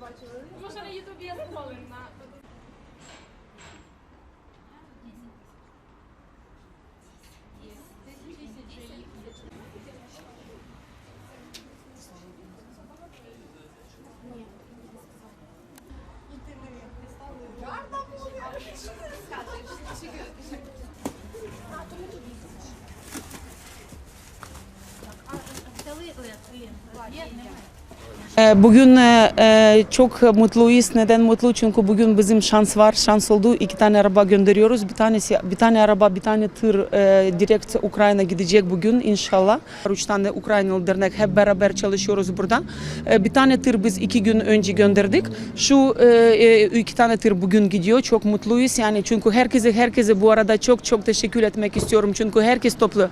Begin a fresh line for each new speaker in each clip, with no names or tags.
бачили.
Може на ютубі я задоволена.
Дали, ой, ой, ой, ой, ой, e, çok mutluyuz. Neden mutlu? Çünkü bugün bizim şans var. Şans oldu. İki tane araba gönderiyoruz. Bir tanesi, bir tane araba, bir tane tır e, direkt Ukrayna gidecek bugün inşallah. Üç tane Ukraynalı dernek hep beraber çalışıyoruz burada. E, bir tane tır biz iki gün önce gönderdik. Şu e, e, iki tane tır bugün gidiyor. Çok mutluyuz. Yani çünkü herkese herkese bu arada çok çok teşekkür etmek istiyorum. Çünkü herkes toplu.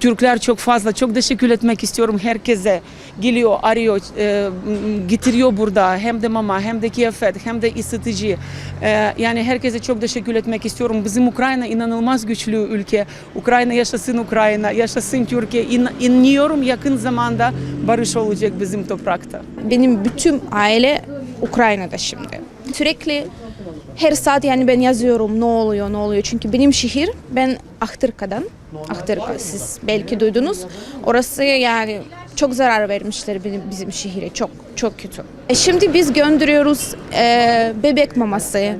Türkler çok fazla. Çok teşekkür etmek istiyorum herkese. Geliyor, arıyor, e, m- getiriyor burada. Hem de mama, hem de kıyafet, hem de ısıtıcı. E, yani herkese çok teşekkür etmek istiyorum. Bizim Ukrayna inanılmaz güçlü ülke. Ukrayna yaşasın Ukrayna, yaşasın Türkiye. İn, inanıyorum yakın zamanda barış olacak bizim toprakta.
Benim bütün aile Ukrayna'da şimdi. Sürekli her saat yani ben yazıyorum ne oluyor ne oluyor. Çünkü benim şehir ben Ahtırka'dan. Ahtırka siz belki duydunuz. Orası yani çok zarar vermişler bizim şehire çok çok kötü. E şimdi biz gönderiyoruz e, bebek maması,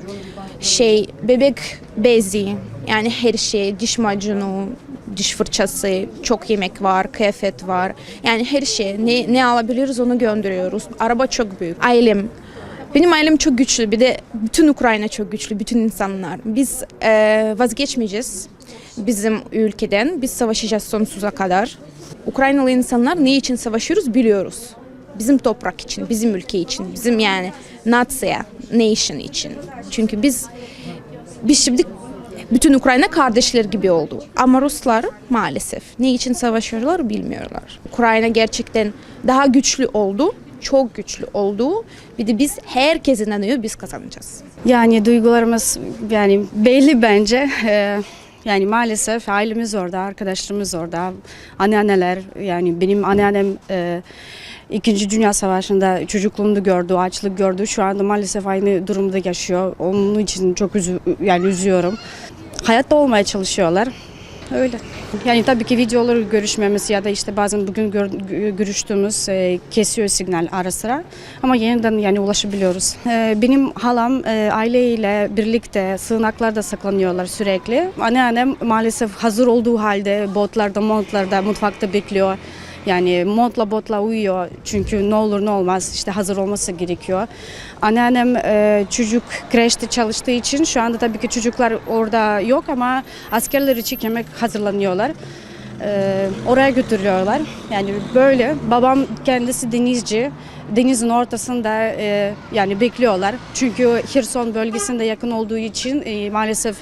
şey bebek bezi yani her şey diş macunu, diş fırçası, çok yemek var, kıyafet var. Yani her şey ne, ne alabiliriz onu gönderiyoruz. Araba çok büyük. Ailem benim ailem çok güçlü. Bir de bütün Ukrayna çok güçlü. Bütün insanlar. Biz e, vazgeçmeyeceğiz bizim ülkeden. Biz savaşacağız sonsuza kadar. Ukraynalı insanlar ne için savaşıyoruz biliyoruz. Bizim toprak için, bizim ülke için, bizim yani natsiya, nation için. Çünkü biz biz şimdi bütün Ukrayna kardeşler gibi oldu. Ama Ruslar maalesef ne için savaşıyorlar bilmiyorlar. Ukrayna gerçekten daha güçlü oldu. Çok güçlü oldu. Bir de biz herkes inanıyor biz kazanacağız.
Yani duygularımız yani belli bence. Ee, yani maalesef ailemiz orada, arkadaşlarımız orada, anneanneler yani benim anneannem e, İkinci Dünya Savaşı'nda çocukluğumda gördü, açlık gördü. Şu anda maalesef aynı durumda yaşıyor. Onun için çok üzü, yani üzüyorum. Hayatta olmaya çalışıyorlar. Öyle. Yani tabii ki videoları görüşmemiz ya da işte bazen bugün gör, görüştüğümüz e, kesiyor signal ara sıra. Ama yeniden yani ulaşabiliyoruz. E, benim halam e, aileyle birlikte sığınaklarda saklanıyorlar sürekli. Anneannem maalesef hazır olduğu halde botlarda, montlarda, mutfakta bekliyor. Yani montla botla uyuyor çünkü ne olur ne olmaz işte hazır olması gerekiyor. Anneannem e, çocuk kreşte çalıştığı için şu anda tabii ki çocuklar orada yok ama askerler için yemek hazırlanıyorlar. E, oraya götürüyorlar. Yani böyle babam kendisi denizci. Denizin ortasında e, yani bekliyorlar. Çünkü Hirson bölgesinde yakın olduğu için e, maalesef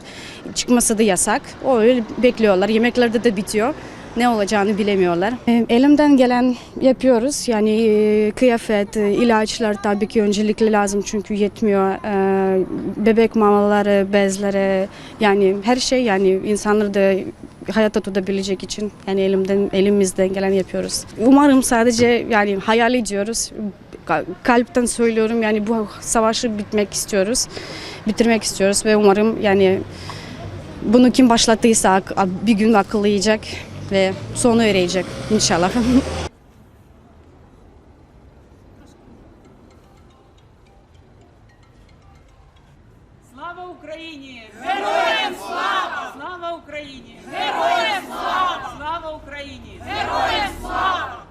çıkması da yasak. O öyle bekliyorlar. Yemeklerde de bitiyor ne olacağını bilemiyorlar. E, Elimden gelen yapıyoruz. Yani e, kıyafet, e, ilaçlar tabii ki öncelikle lazım çünkü yetmiyor. E, Bebek mamaları, bezleri yani her şey yani insanları da hayatta tutabilecek için yani elimden elimizden gelen yapıyoruz. Umarım sadece yani hayal ediyoruz. Ka- Kalpten söylüyorum yani bu savaşı bitmek istiyoruz. Bitirmek istiyoruz ve umarım yani bunu kim başlattıysa bir gün akıllayacak ve sonu erecek inşallah.
Слава Україні! Героям слава! Слава Україні! Героям слава! Слава Україні! Героям слава!